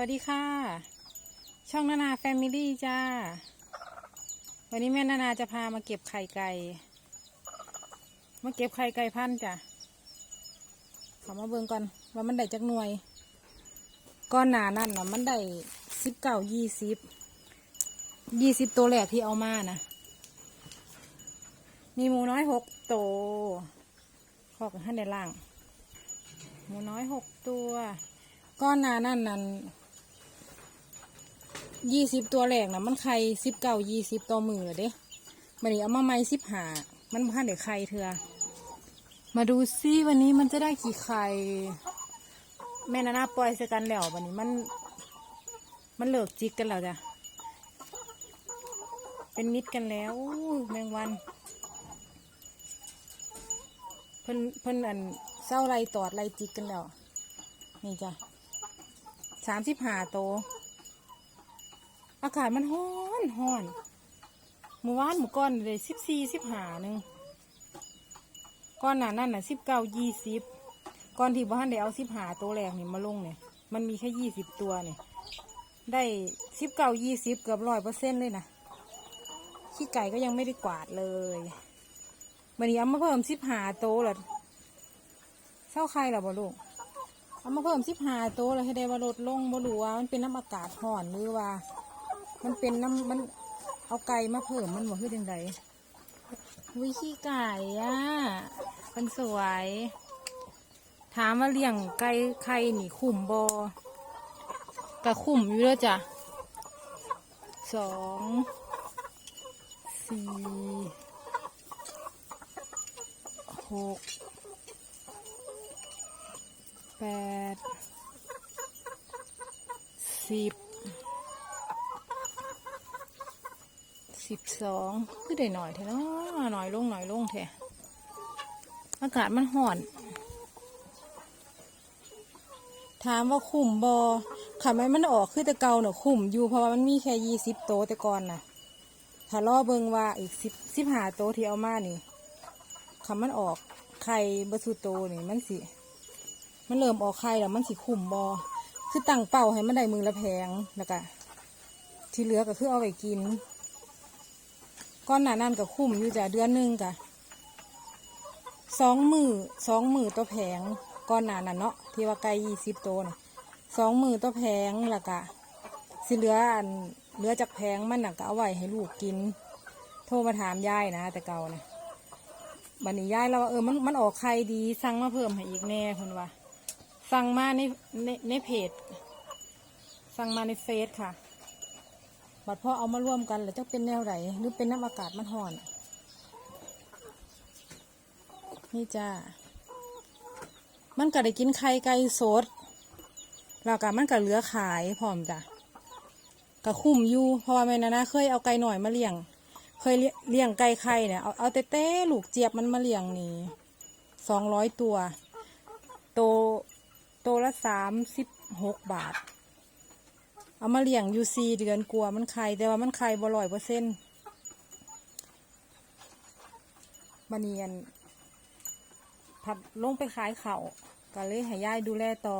วัสดีค่ะ ช่องนานาแฟมิลี่จ้า วันนี้แม่นานาจะพามาเก็บไข่ไก่ มาเก็บไข่ไก่พันจ้ะขอมาเบิ่งก่อนว่ามันได้จักหน่วย ก้อนหนานั่นนะมันได้สิบเก้ายี่สิบยี่สิบตัวแรกที่เอามานะมีหมูน้อยหกตัวขอกให้ในล่าง หมูน้อยหกตัวก้อนหนานั่นนั่น ยี่สิบตัวแรกนะมันไข่สิบเก้ายี่สิบตัวมือเด้มันนี้เอามาไม่สิบหามันพันเดี๋ยวไข่เถื่อมาดูซิวันนี้มันจะได้กี่ไข่แม่นานาปล่อยสกันแล้ววันนี้มัน มันเลิกจิกกันแล้วจ้ะเป็นมิตรกันแล้วแมงวัน เพิ่นเพิ่นอันเศร้าไรตอดไรจิกกันแล้ว นี่จ้ะสามสิบห้าโต อากาศมันฮ้อนฮ้อนเมื่อวานหมู่ก้อนเลยสิบสี่สิบห้าหนึ่งก้อนหนานั่นน่ะสิบเก้ายี่สิบก้อนที่บ้านได้เอาสิบห้าตัวแรกนี่มาลงเนี่ย มันมีแค่ยี่สิบตัวเนี่ย ได้สิบเก้ายี่สิบเกือบร้อยเปอร์เซ็นต์เลยนะขี้ไก่ก็ยังไม่ได้กวาดเลยวันนี้เอามาเพิ่มสิบห้าโตวละเศร้าใครหรอบ่ลูก เอามาเพิ่มสิบห้าโตเลยให้ได้ว่าลดลงบ่รู้ว่ามันเป็นน้ำอากาศห่อนหรือว่า มันเป็นน้ำมันเอาไก่มาเพิ่มมันบ่คือจังไดวิขี้ไก่อะมันสวย ถามว่าเลี้ยงไก่ไข่หนีขุมบอกระขุมอยู่แล้วจ้ะสองสี่หกแปดสิบ สิบสองคือได้หน่อยเถอะเนาะหน่อยลงหน่อยลงเถอะอากาศมันห่อน ถามว่าคุ้มบอขาไม่มันออกคือแต่เก่าเนอะคุ้มอยู่เพราะว่ามันมีแค่ยี่สิบโตแต่ก่อนน่ะ ถ้ารอเบิงว่าอีกสิบสิบหาโตที่เอามานี่คำมันออกไข่บะสุโตนี่มันสิ มันเริ่มออกไข่แล้วมันสิขุ่มบอคือตั้งเป้าให้มันได้มือละแพงแล้วก็ที่เหลือก็คือเอาไปกิน ก้อนหนานั่นก็คุ้มอยู่จ้ะเดือนหนึ่งจ้ะสองมือสองมือตัวแพงก้อนหนานั่นเนาะที่ว่าไก่ยี่สิบตัวนะสองมือตัวแพงล้วก็สิเหลืออันเหลือจากแพงมันน่ะก็เอาไว้ให้ลูกกิน โทรมาถามยายนะ แต่เก่านะบันนี้ยายเราว่าเออมันมันออกไข่ดีสั่งมาเพิ่มให้อีกแน่คนว่าสั่งมาในในในเพจสั่งมาในเฟซค่ะ บัดพอเอามาร่วมกันแล้วจะเป็นแนวไหนหรือเป็นน้ำอากาศมันห่อน นี่จ้า มันก็ได้กินไข่ไก่สดแล้วก็มันก็เหลือขายพร้อมจ้ะก็คุ้มอยู่เพราะว่าแม่นานาเคยเอาไก่หน่อยมาเลี้ยง เคยเลี้ยงไก่ไข่เนี่ยเอาเอาเต้ๆลูกเจี๊ยบมันมาเลี้ยงนี่สองร้อยตัว โตโตละสามสิบหกบาท เอามาเลี้ยงอยู่สี่เดือนกลัวมันไข่แต่ว่ามันไข่บ่ร้อยเปอร์เซ็นต์บันเนียนผัดลงไปขายเขาก็เลยให้ยายดูแลต่อ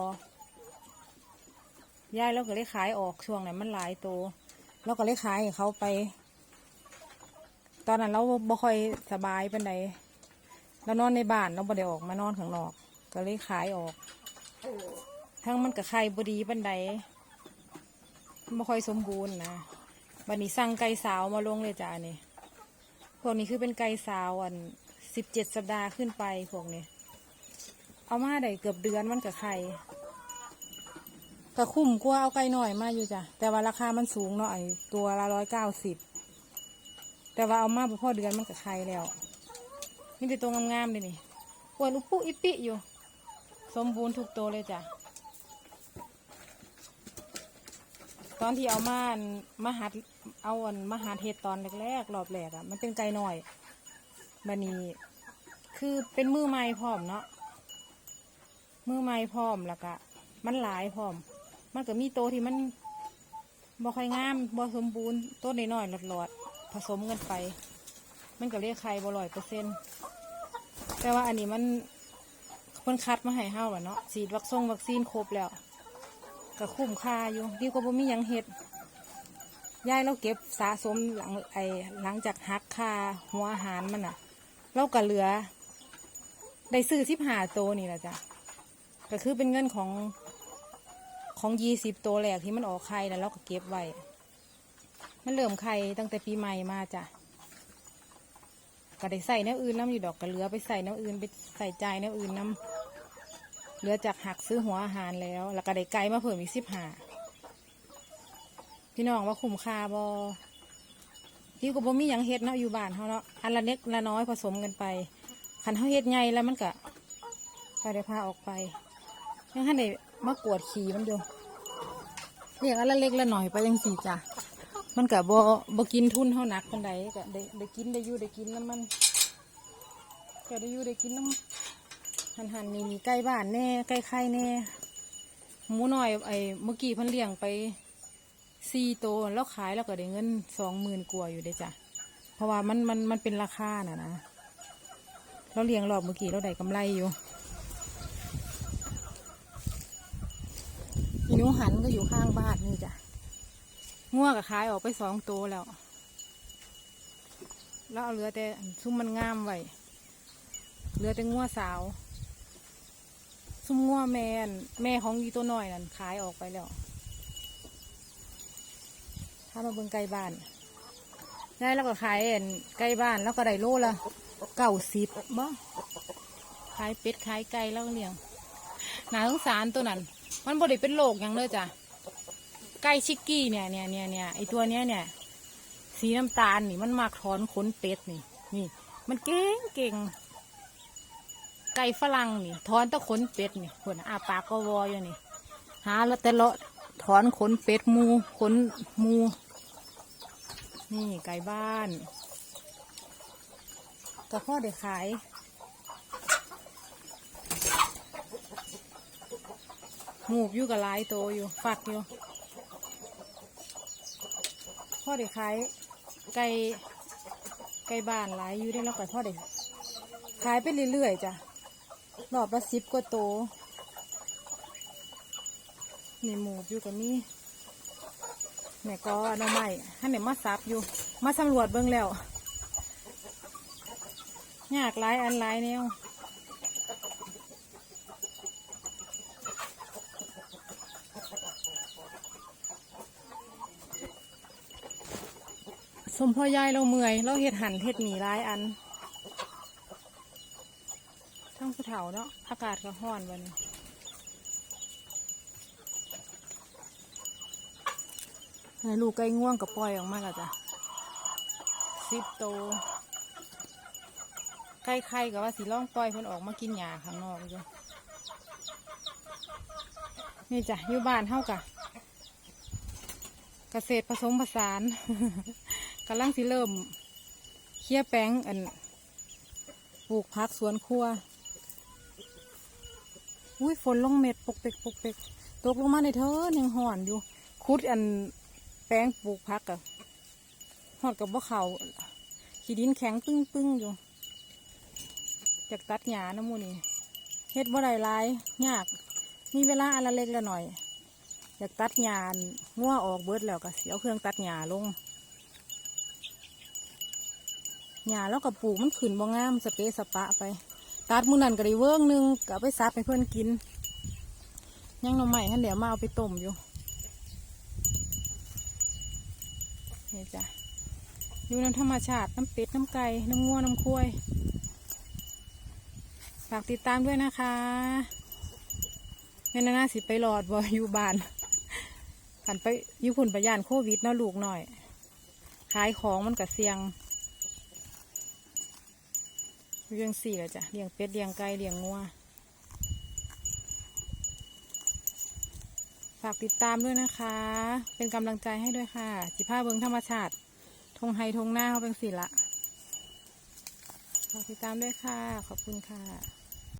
ยายแล้วก็เลยขายออกช่วงนั้นมันหลายโตแล้วก็เลยขายให้เขาไป ตอนนั้นเราบ่ค่อยสบายเป็นไดเรานอนในบ้านเราบ่ได้ออกมานอนข้างนอก ก็เลยขายออก ทั้งมันกับไข่บดีบันได ไม่ค่อยสมบูรณ์นะบันนี้สั่งไก่สาวมาลงเลยจ้านี่พวกนี้คือเป็นไก่สาวอันสิบเจ็ดสัปดาห์ขึ้นไปพวกนี้ เอามาได้เกือบเดือนมันกับไข่ก็คุ้มกว่าเอาไก่หน่อยมาอยู่จ้ะแต่ว่าราคามันสูงเนาะไอ้ตัวละร้อยเก้าสิบแต่ว่าเอามาพอเดือนมันกับไข่แล้วนี่เป็นตัวงามๆเลยนี่อวดอุปุอิปิอยู่ สมบูรณ์ทุกตัวเลยจ้ะ ตอนที่เอามาอันมาหัดเอาอันมาหัดเห็ดตอนแรกๆรอบแรกอะ่ะมันเป็นไก่หน่อยบันนี้คือเป็นมือไม้พร้อมเนาะมือไม้พร้อมแล้วก็มันหลายพร้อม มันก็มีโตที่มันบ่ค่อยงามบ่สมบูรณ์ต้นน้อยๆหลอดๆผสมกันไป มันก็เรียกไข่บ่ร้อยเปอร์เซ็นต์แต่ว่าอันนี้มันเพิ่นคัดมาให้เฮาแล้วเนาะฉีดวัคซงวัคซีนครบแล้ว ก็คุ้มค่าอยู่ดีกว่าบ่มีหยังเฮ็ดยายเราเก็บสะสมหลังไอหลังจากหักค่าหัวอาหารมันอะ เราก็เหลือ ได้ซื้อสิบห้าตัวนี่แหละจ้ะก็คือเป็นเงินของของยี่สิบตัวแรกที่มันออกไข่แล้วเราก็เก็บไว้ มันเริ่มไข่ตั้งแต่ปีใหม่มาจ้ะก็ได้ใส่แนวอื่นน้ำอยู่ดอกก็เหลือไปใส่แนวอื่นไปใส่ใจายแนวอื่นน้ำ เหลือจากหักซื้อหัวอาหารแล้ว แล้วก็ได้ไก่มาเพิ่มอีกสิบห้าพี่น้องว่าคุ้มค่าบอพี่ก็บ่มีหยังเฮ็ดเนาะอยู่บ้านเขาเนาะอันละเล็กละน้อยผสมกันไปคันเขาเฮ็ดใหญ่แล้วมันก็ก็ได้พาออกไปยังให้ได้มากวดขี่มันอยู่เรียกอันละเล็กละน้อยไปยังสี่จ้ะมันก็บ่บ่กินทุนเท่านักคนใดก็ได้ได้กินได้อยู่ได้กินน้ำมันก็ได้อยู่ได้กินน้ำ หันหันนี่มีใกล้บ้านแน่ใกล้ไข่แน่หมูน้อยไอ้เมื่อกี้เพิ่นเลี้ยงไปสี่โตวแล้วขายแล้วก็ได้เงินสองหมื่นกว่าอยู่เด้จ้ะเพราะว่ามันมันมันเป็นราคาน่ะนะเราเลี้ยงรอบเมื่อกี้เราได้กำไรอยู่อีหนูหันก็อยู่ข้างบ้านนี่จ้ะงัวกับขายออกไปสองตัวแล้ว แล้วเอาเหลือแต่ซุ้มมันงามไว้เหลือแต่งัวสาว ซุ้มงัวแม่นแม่ของอีตัวน้อยนั่นขายออกไปแล้วถ้ามาเบิ่งไก่บ้านได้แล้วก็ขายอันไก่บ้านแล้วก็ได้โลละเก้าสิบบ่ขายเป็ดขายไก่แล้วเลี้ยงน่าสงสารตัวนั้น มันบ่ได้เป็นโรคยังเลยจ้ะไก่ชิกกี้เนี่ยเนี่ยเนี่ยเนี่ยไอตัวเนี้ยเนี่ย สีน้ำตาลนี่มันมากถอนขนเป็ดนี่ นี่ มันเก่งเก่ง ไก่ฝรั่งนี่ถอนตะขนเป็ดนี่คนอาปากก็วออยู่นี่ หาแล้วแต่เลาะถอนขนเป็ดมูขนมู นี่ไก่บ้านก็พ่อได้ขายหมูอยู่กับลายโตอยู่ฝักอยู่พ่อเด็ขายไก่ไก่บ้านหลายอยู่ได้แล้วก็พ่อเด็ขายไปเรื่อยๆจ้ะ รอบละสิบกว่าโตนี่หมูอยู่กับนี่แม่ก็อนาไม้ให้แม่มาซับอยู่ มาสำรวจเบิ่งแล้วยากหลายอันหลายแนวสมพ่อยายเราเมื่อย เราเฮ็ดหันเฮ็ดหนีหลายอัน ทั้งผู้เฒ่าเนาะอากาศก็ร้อนวันนี้ลูกไก่ง่วงกับปล่อยออกมาแล้วจ้ะสิบโตไก่ไข่กับว่าสีล่องปล่อยเพิ่นออกมากินหญ้าข้างนอกจ้ะนี่จ้ะอยู่บ้านเท่ากับเกษตรผสมผสานกำลังสิเริ่มเคี่ยแป้งอันปลูกพักสวนครัว อุ้ยฝนลงเม็ดปกเปกปกเปกตกลงมาในเธอยังห่อนอยู่ คุดอันแป้งปลูกพักอะหอดกับว่าเขาขี้ดินแข็งปึ้งปึ้งอยู่จากตัดหญ้านะมูนี่เฮ็ดบ่ได้หลายยาก มีเวลาอันละเล็กละหน่อย อยากตัดหญ้างัวออกเบิดแล้วก็เสียเครื่องตัดหญ้าลงหญ้าแล้วก็ปลูกมันขึ้นบ่งามสเปสปะไป ตัดมือนั่นก็ได้เวิ้งหนึงก็ไปซับให้เพื่อนกิน ยังหน่อใหม่ท่านเดี๋ยวมาเอาไปต้มอยู่นี่จ้ะอยู่น้ำธรรมชาติน้ำเป็ดน้ำไก่น้ำงัวน้ำควายฝากติดตามด้วยนะคะแม่นานาสิไปหลอดบ่อยู่บ้านผันไปยุพุ่นประยานโควิดเนาะลูกหน่อย ขายของมันกับเสียง เลี้ยงสี่เลยจ้ะเลี้ยงเป็ดเลี้ยงไก่เลี้ยงงัวฝากติดตามด้วยนะคะ เป็นกำลังใจให้ด้วยค่ะ จิผ้าเบิงธรรมชาติทงไฮทงหน้าเขาเป็นสิละฝากติดตามด้วยค่ะ ขอบคุณค่ะ